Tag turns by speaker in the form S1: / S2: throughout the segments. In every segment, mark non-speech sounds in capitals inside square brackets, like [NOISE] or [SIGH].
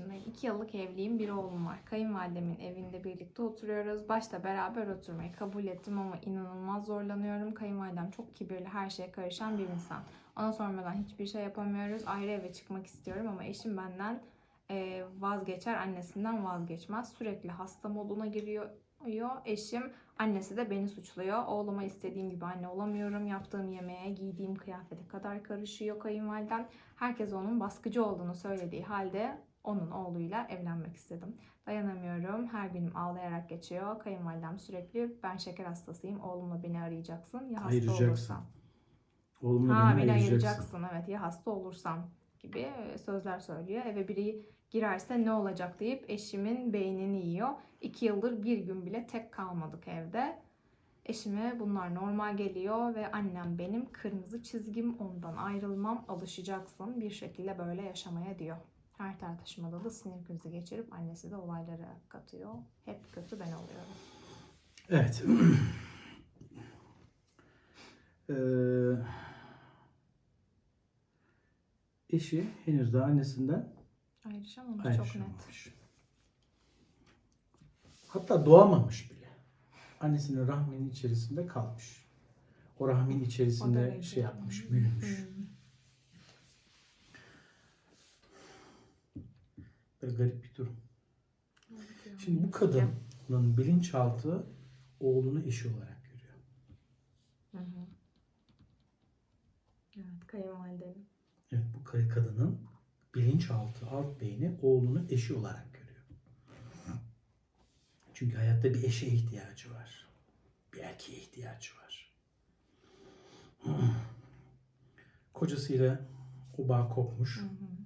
S1: yaşındayım. 2 yıllık evliyim. Bir oğlum var. Kayınvalidemin evinde birlikte oturuyoruz. Başta beraber oturmayı kabul ettim ama inanılmaz zorlanıyorum. Kayınvalidem çok kibirli, her şeye karışan bir insan. Ona sormadan hiçbir şey yapamıyoruz. Ayrı eve çıkmak istiyorum ama eşim benden e, vazgeçer, annesinden vazgeçmez. Sürekli hasta moduna giriyor. Eşim Annesi de beni suçluyor. Oğluma istediğim gibi anne olamıyorum. Yaptığım yemeğe, giydiğim kıyafete kadar karışıyor kayınvalidem. Herkes onun baskıcı olduğunu söylediği halde onun oğluyla evlenmek istedim. Dayanamıyorum. Her günüm ağlayarak geçiyor. Kayınvalidem sürekli ben şeker hastasıyım. Oğlumla beni arayacaksın. Ya hasta
S2: Ayıracaksın.
S1: olursam.
S2: Oğlumla
S1: Ha
S2: beni ayıracaksın.
S1: ayıracaksın evet ya hasta olursam gibi sözler söylüyor. Eve biri girerse ne olacak deyip eşimin beynini yiyor. İki yıldır bir gün bile tek kalmadık evde. Eşime bunlar normal geliyor ve annem benim kırmızı çizgim ondan ayrılmam alışacaksın bir şekilde böyle yaşamaya diyor. Her tartışmada da sinir krizi geçirip annesi de olaylara katıyor. Hep kötü ben oluyorum.
S2: Evet. [CLEARS THROAT] Ee, eşi henüz daha annesinden
S1: Ayrışamamış çok net.
S2: ayrışamamış. Hatta doğamamış bile. Annesinin rahminin içerisinde kalmış. O rahmin
S1: O
S2: içerisinde
S1: öyle.
S2: şey yapmış, büyümüş.
S1: Hmm.
S2: Böyle garip bir durum. Şimdi bu kadının bilinçaltı oğlunu eşi olarak görüyor.
S1: Hı hı. Evet, kayınvalidenin.
S2: Evet bu kadının bilinçaltı alt beyni oğlunu eşi olarak görüyor. Çünkü hayatta bir eşe ihtiyacı var. Bir erkeğe ihtiyacı var. Kocasıyla o bağ kopmuş
S1: Hı hı.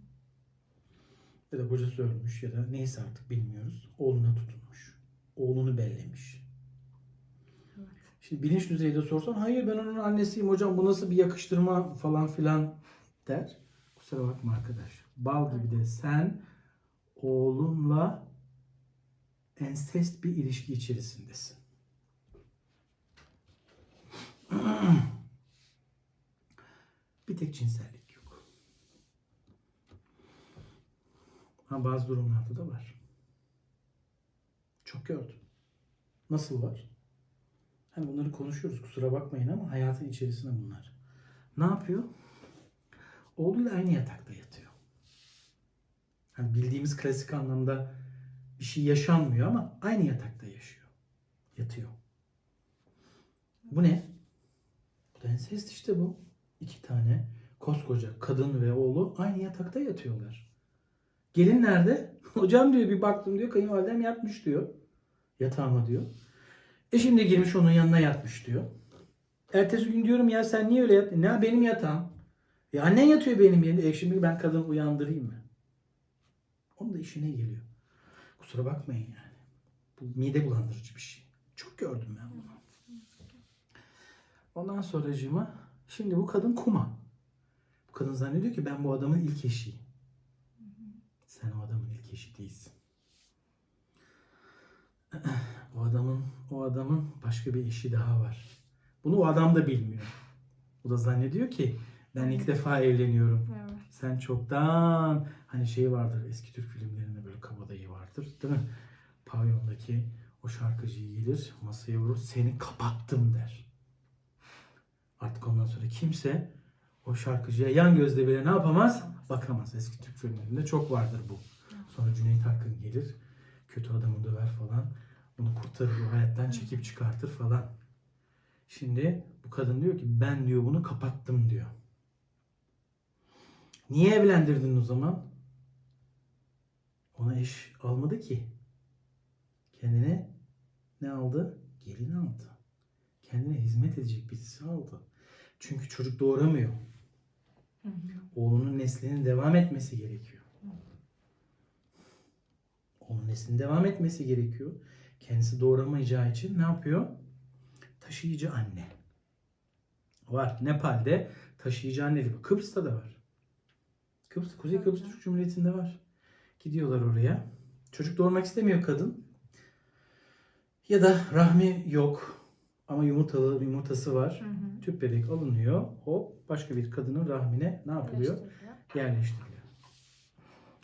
S2: Ya da kocası ölmüş ya da neyse artık bilmiyoruz. Oğluna tutunmuş. Oğlunu bellemiş.
S1: Evet.
S2: Şimdi bilinç düzeyinde sorsan hayır ben onun annesiyim hocam bu nasıl bir yakıştırma falan filan der. Kusura bakma arkadaş. Bal gibi de sen oğlunla ensest bir ilişki içerisindesin. [CLEARS THROAT] Bir tek cinsellik Ha bazı durumlarda da var. Çok gördüm. Nasıl var? Hani bunları konuşuyoruz kusura bakmayın ama hayatın içerisinde bunlar. Ne yapıyor? Oğluyla aynı yatakta yatıyor. Hani bildiğimiz klasik anlamda bir şey yaşanmıyor ama aynı yatakta yaşıyor. Yatıyor. Bu ne? Bu da ensest işte bu. İki tane koskoca kadın ve oğlu aynı yatakta yatıyorlar. Gelin nerede? [LAUGHS] Hocam diyor bir baktım diyor kayınvalidem yatmış diyor. Yatağıma diyor. Eşim de girmiş onun yanına yatmış diyor. Ertesi gün diyorum ya sen niye öyle yattın? Ne benim yatağım. Ya annen yatıyor benim yerimde. E şimdi ben kadını uyandırayım mı? Onun da işine geliyor. Kusura bakmayın yani. Bu mide bulandırıcı bir şey. Çok gördüm ben bunu. Ondan sonracığıma şimdi bu kadın kuma. Bu kadın zannediyor ki ben bu adamın ilk eşiyim. Sen o adamın ilk eşi değilsin. [CLEARS THROAT] O adamın o adamın başka bir eşi daha var. Bunu o adam da bilmiyor. O da zannediyor ki ben ilk defa evleniyorum.
S1: Evet.
S2: Sen çoktan hani şey vardır eski Türk filmlerinde böyle kabadayı vardır değil mi? Pavyondaki o şarkıcı gelir masaya vurur seni kapattım der. Artık ondan sonra kimse o şarkıcıya yan gözle bile ne yapamaz? Bakamaz. Eski Türk filmlerinde çok vardır bu. Sonra Cüneyt Arkın gelir kötü adamı döver falan. Onu kurtarır o hayattan çekip çıkartır falan. Şimdi bu kadın diyor ki ben diyor bunu kapattım diyor. Niye evlendirdin o zaman? Ona eş almadı ki. Kendine ne aldı? Gelin aldı. Kendine hizmet edecek birisi aldı. Çünkü çocuk doğuramıyor.
S1: Hı hı.
S2: Oğlunun neslinin devam etmesi gerekiyor. Onun neslinin devam etmesi gerekiyor. Kendisi doğuramayacağı için ne yapıyor? Taşıyıcı anne. Var. Nepal'de taşıyıcı anne diyor. Kıbrıs'ta da var. Kıbrıs, Kuzey Kıbrıs Türk Cumhuriyeti'nde var. Gidiyorlar oraya. Çocuk doğurmak istemiyor kadın. Ya da rahmi yok ama yumurtalı yumurtası var.
S1: Hı hı.
S2: Tüp bebek alınıyor. Hop başka bir kadının rahmine ne yapılıyor? Yerleştiriliyor.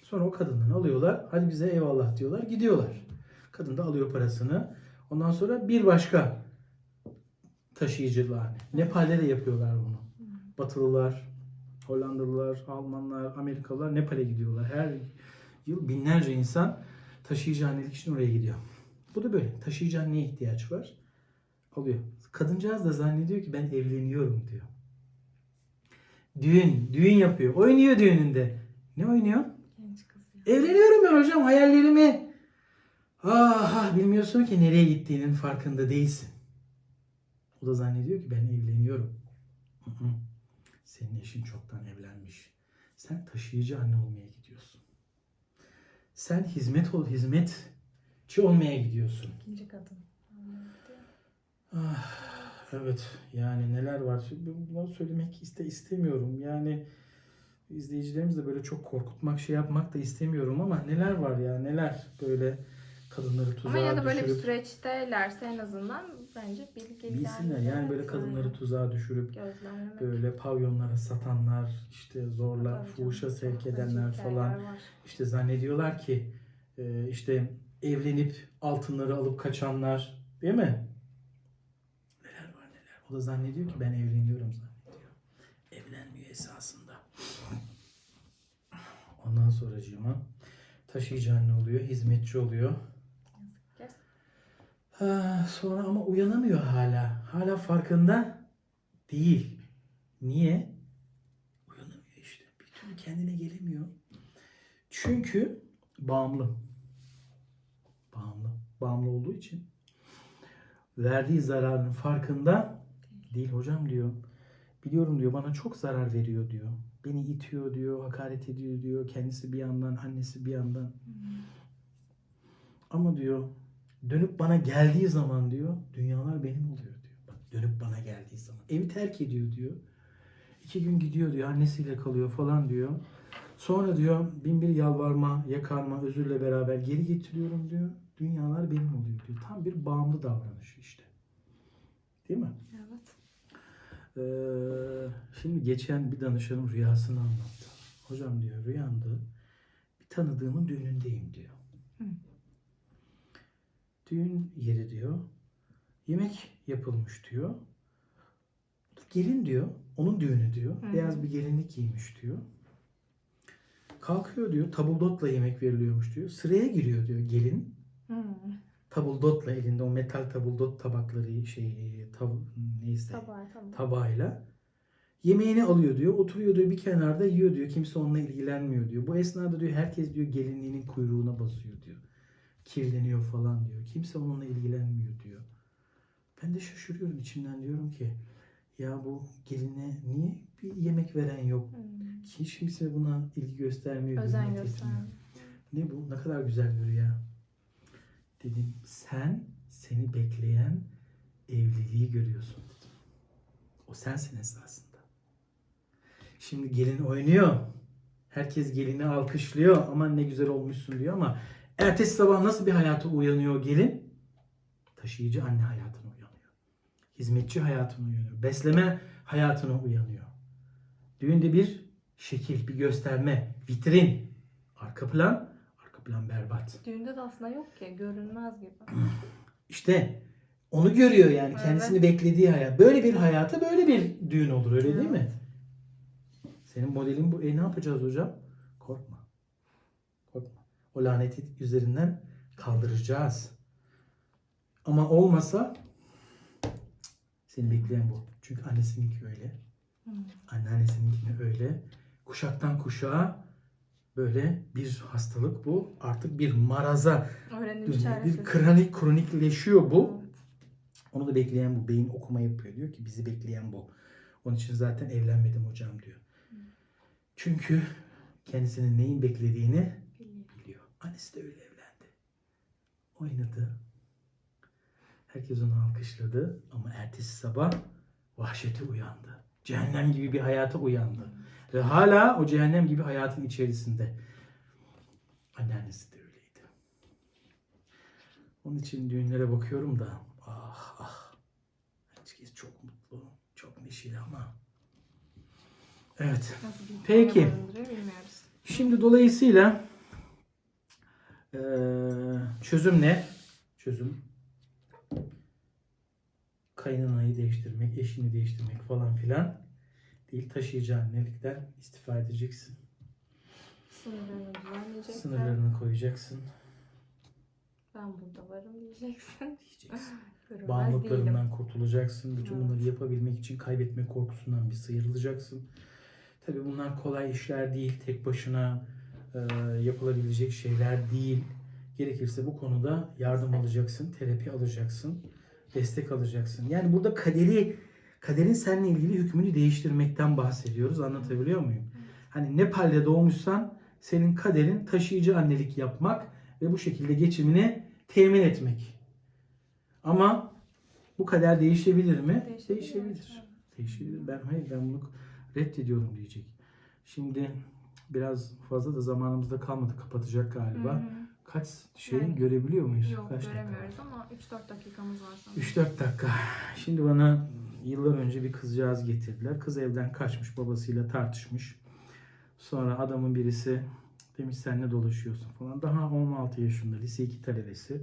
S2: Sonra o kadından alıyorlar. Hadi bize eyvallah diyorlar. Gidiyorlar. Kadın da alıyor parasını. Ondan sonra bir başka taşıyıcılar. Nepal'de de yapıyorlar bunu. Batılılar, Hollandalılar, Almanlar, Amerikalılar Nepal'e gidiyorlar. Her yıl binlerce insan taşıyıcı annelik için oraya gidiyor. Bu da böyle. Taşıyıcı anneye ihtiyaç var. Alıyor. Kadıncağız da zannediyor ki ben evleniyorum diyor. Düğün, düğün yapıyor. Oynuyor düğününde. Ne oynuyor?
S1: Genç kız.
S2: Evleniyorum ben hocam hayallerimi. Ah, ah, bilmiyorsun ki nereye gittiğinin farkında değilsin. O da zannediyor ki ben evleniyorum. Hı hı. Senin eşin çoktan evlenmiş. Sen taşıyıcı anne olmaya gidiyorsun. Sen hizmet ol, hizmetçi olmaya gidiyorsun.
S1: İkinci kadın.
S2: Ah, evet yani neler var. Şimdi Bunları söylemek iste istemiyorum. Yani izleyicilerimiz de böyle çok korkutmak şey yapmak da istemiyorum ama neler var ya neler böyle kadınları tuzağa
S1: Ama ya da böyle bir
S2: düşürüp
S1: süreçtelerse en azından bence bilgi
S2: bilsinler yani böyle kadınları tuzağa düşürüp
S1: gözlemlemek.
S2: böyle pavyonlara satanlar işte zorla
S1: Tabii
S2: fuhuşa sevk edenler falan
S1: var.
S2: işte zannediyorlar ki e, işte evlenip altınları alıp kaçanlar değil mi? O da zannediyor ki ben evleniyorum zannediyor. Evlenmiyor esasında. Ondan sonracığıma taşıyıcı anne oluyor, hizmetçi oluyor. Ha, sonra ama uyanamıyor hala. Hala farkında değil. Niye? Uyanamıyor işte. Bir türlü kendine gelemiyor. Çünkü bağımlı. Bağımlı. Bağımlı olduğu için verdiği zararın farkında değil hocam diyor. Biliyorum diyor bana çok zarar veriyor diyor. Beni itiyor diyor, hakaret ediyor diyor. Kendisi bir yandan, annesi bir yandan. Ama diyor dönüp bana geldiği zaman diyor dünyalar benim oluyor diyor. Bak dönüp bana geldiği zaman. Evi terk ediyor diyor. İki gün gidiyor diyor annesiyle kalıyor falan diyor. Sonra diyor bin bir yalvarma, yakarma, özürle beraber geri getiriyorum diyor. Dünyalar benim oluyor diyor. Tam bir bağımlı davranış işte. Değil mi?
S1: Evet.
S2: Ee, şimdi geçen bir danışanım rüyasını anlattı. Hocam diyor rüyamda bir tanıdığımın düğünündeyim diyor.
S1: Hı.
S2: Düğün yeri diyor. Yemek yapılmış diyor. Gelin diyor. Onun düğünü diyor.
S1: Hı.
S2: Beyaz bir gelinlik giymiş diyor. Kalkıyor diyor. Tabuldotla yemek veriliyormuş diyor. Sıraya giriyor diyor gelin.
S1: Hmm.
S2: Tabuldotla elinde o metal tabuldot tabakları şey tab neyse
S1: Tabağı tamam.
S2: tabağıyla yemeğini alıyor diyor. Oturuyor diyor bir kenarda yiyor diyor. Kimse onunla ilgilenmiyor diyor. Bu esnada diyor herkes diyor gelinliğinin kuyruğuna basıyor diyor. Kirleniyor falan diyor. Kimse onunla ilgilenmiyor diyor. Ben de şaşırıyorum içimden diyorum ki ya bu geline niye bir yemek veren yok?
S1: Hmm.
S2: Hiç kimse buna ilgi göstermiyor.
S1: Özen göstermiyor.
S2: Ne bu? Ne kadar güzel bir rüya. Dedim sen seni bekleyen evliliği görüyorsun dedim. O sensin esasında. Şimdi gelin oynuyor. Herkes gelini alkışlıyor. Aman ne güzel olmuşsun diyor ama ertesi sabah nasıl bir hayata uyanıyor gelin? Taşıyıcı anne hayatına uyanıyor. Hizmetçi hayatına uyanıyor. Besleme hayatına uyanıyor. Düğünde bir şekil, bir gösterme, vitrin. Arka plan, plan berbat.
S1: Düğünde de aslında yok ki. Görünmez gibi. [CLEARS THROAT]
S2: İşte onu görüyor yani
S1: Evet.
S2: kendisini beklediği hayat. Böyle bir hayata böyle bir düğün olur öyle değil mi? Senin modelin bu. E ne yapacağız hocam? Korkma. Korkma. O laneti üzerinden kaldıracağız. Ama olmasa seni bekleyen bu. Çünkü annesininki öyle. Anneannesininkine öyle. Kuşaktan kuşağa böyle bir hastalık bu. Artık bir maraza
S1: Öğrenim
S2: bir kronik kronikleşiyor bu.
S1: Evet.
S2: Onu da bekleyen bu. Beyin okuma yapıyor. Diyor ki bizi bekleyen bu. Onun için zaten evlenmedim hocam diyor. Çünkü kendisinin neyin beklediğini
S1: Biliyor.
S2: Annesi de öyle evlendi. Oynadı. Herkes onu alkışladı ama ertesi sabah vahşete uyandı. Cehennem gibi bir hayata uyandı. Ve hala o cehennem gibi hayatın içerisinde. Anneannesi de öyleydi. Onun için düğünlere bakıyorum da ah ah. Herkes çok mutlu, çok neşeli ama. Evet. Peki. Şimdi dolayısıyla çözüm ne? Çözüm kaynanayı değiştirmek, eşini değiştirmek falan filan değil. Taşıyıcı annelikten istifa edeceksin.
S1: Sınırlarını düzenleyeceksin.
S2: Sınırlarını koyacaksın.
S1: Ben burada varım diyeceksin.
S2: Diyeceksin. [LAUGHS]
S1: Görünmez değilim.
S2: Bağımlılıklarından kurtulacaksın. Bütün
S1: Evet.
S2: bunları yapabilmek için kaybetme korkusundan bir sıyrılacaksın. Tabii bunlar kolay işler değil. Tek başına e, yapılabilecek şeyler değil. Gerekirse bu konuda yardım alacaksın, terapi alacaksın, destek alacaksın. Yani burada kaderi, kaderin seninle ilgili hükmünü değiştirmekten bahsediyoruz. Anlatabiliyor muyum? Hani Nepal'de doğmuşsan senin kaderin taşıyıcı annelik yapmak ve bu şekilde geçimini temin etmek. Ama bu kader değişebilir mi?
S1: Değişebilir.
S2: Değişebilir. Değişebilir. Ben hayır ben bunu reddediyorum diyecek. Şimdi biraz fazla da zamanımızda kalmadı. Kapatacak galiba.
S1: Hı hı.
S2: Kaç şey
S1: Yani-
S2: görebiliyor muyuz?
S1: Yok
S2: Kaç dakika
S1: göremiyoruz ama 3-4 dakikamız var sanırım.
S2: 3-4 dakika. Şimdi bana yıllar önce bir kızcağız getirdiler. Kız evden kaçmış, babasıyla tartışmış. Sonra adamın birisi demiş sen ne dolaşıyorsun falan. Daha 16 yaşında lise 2 talebesi.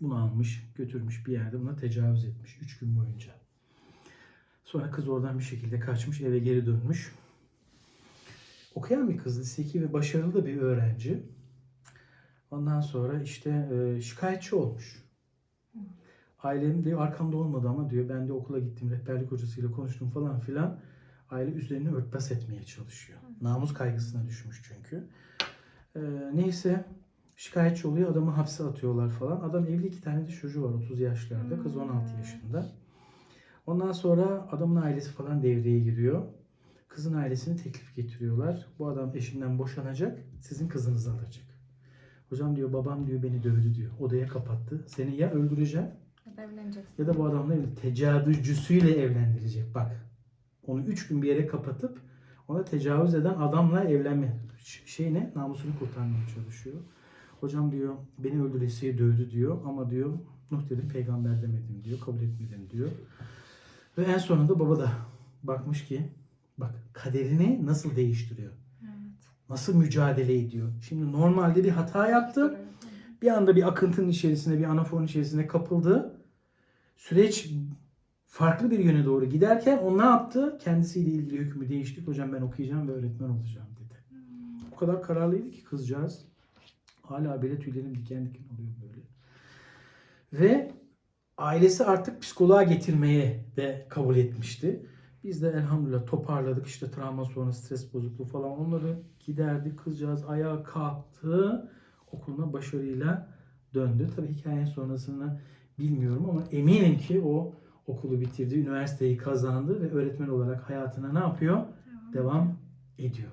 S2: Bunu almış, götürmüş bir yerde buna tecavüz etmiş 3 gün boyunca. Sonra kız oradan bir şekilde kaçmış, eve geri dönmüş. Okuyan bir kız, lise 2 ve başarılı da bir öğrenci. Ondan sonra işte şikayetçi olmuş. Ailem diyor arkamda olmadı ama diyor ben de okula gittim rehberlik hocasıyla konuştum falan filan. Aile üzerine örtbas etmeye çalışıyor. Namus kaygısına düşmüş çünkü. Ee, neyse şikayetçi oluyor adamı hapse atıyorlar falan. Adam evli iki tane de çocuğu var 30 yaşlarda kız 16 yaşında. Ondan sonra adamın ailesi falan devreye giriyor. Kızın ailesini teklif getiriyorlar. Bu adam eşinden boşanacak sizin kızınızı alacak. Hocam diyor babam diyor beni dövdü diyor. Odaya kapattı. Seni ya öldüreceğim
S1: Ya da evleneceksin.
S2: ya da bu adamla evli tecavüzcüsüyle evlendirecek. Bak. Onu üç gün bir yere kapatıp ona tecavüz eden adamla evlenme. Şey ne? Namusunu kurtarmaya çalışıyor. Hocam diyor beni öldüresiye dövdü diyor ama diyor Nuh dedim peygamber demedim diyor. Kabul etmedim diyor. Ve en sonunda baba da bakmış ki bak kaderini nasıl değiştiriyor.
S1: Evet.
S2: Nasıl mücadele ediyor. Şimdi normalde bir hata yaptı. Bir anda bir akıntının içerisine, bir anaforun içerisine kapıldı. Süreç farklı bir yöne doğru giderken o ne yaptı? Kendisiyle ilgili hükmü değiştirdi. Hocam ben okuyacağım ve öğretmen olacağım dedi. O kadar kararlıydı ki kızcağız. Hala bile tüylerim diken diken oluyor böyle. Ve ailesi artık psikoloğa getirmeye de kabul etmişti. Biz de elhamdülillah toparladık. İşte travma sonra stres bozukluğu falan onları giderdik. Kızcağız ayağa kalktı. Okuluna başarıyla döndü. Tabii hikayenin sonrasını bilmiyorum ama eminim ki o okulu bitirdi, üniversiteyi kazandı ve öğretmen olarak hayatına ne yapıyor? Devam ediyor.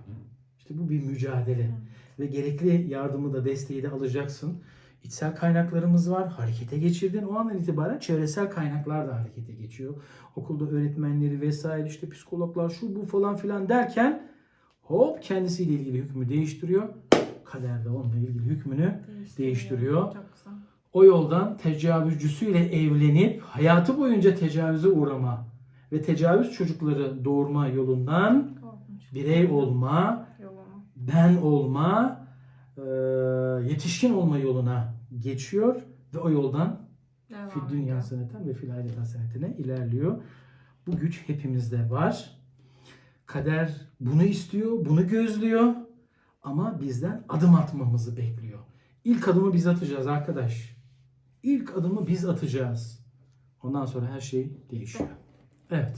S2: İşte bu bir mücadele ve gerekli yardımı da desteği de alacaksın. İçsel kaynaklarımız var. Harekete geçirdin. O andan itibaren çevresel kaynaklar da harekete geçiyor. Okulda öğretmenleri vesaire işte psikologlar şu bu falan filan derken hop kendisiyle ilgili hükmü değiştiriyor. Kaderde onunla ilgili hükmünü değiştiriyor.
S1: Çok güzel.
S2: O yoldan tecavüzcüsüyle evlenip hayatı boyunca tecavüze uğrama ve tecavüz çocukları doğurma yolundan birey olma, ben olma, e, yetişkin olma yoluna geçiyor ve o yoldan
S1: Devam
S2: fil dünya seneten ve fil ahiret hasenetine ilerliyor. Bu güç hepimizde var. Kader bunu istiyor, bunu gözlüyor ama bizden adım atmamızı bekliyor. İlk adımı biz atacağız arkadaş. İlk adımı biz atacağız. Ondan sonra her şey değişiyor. Evet.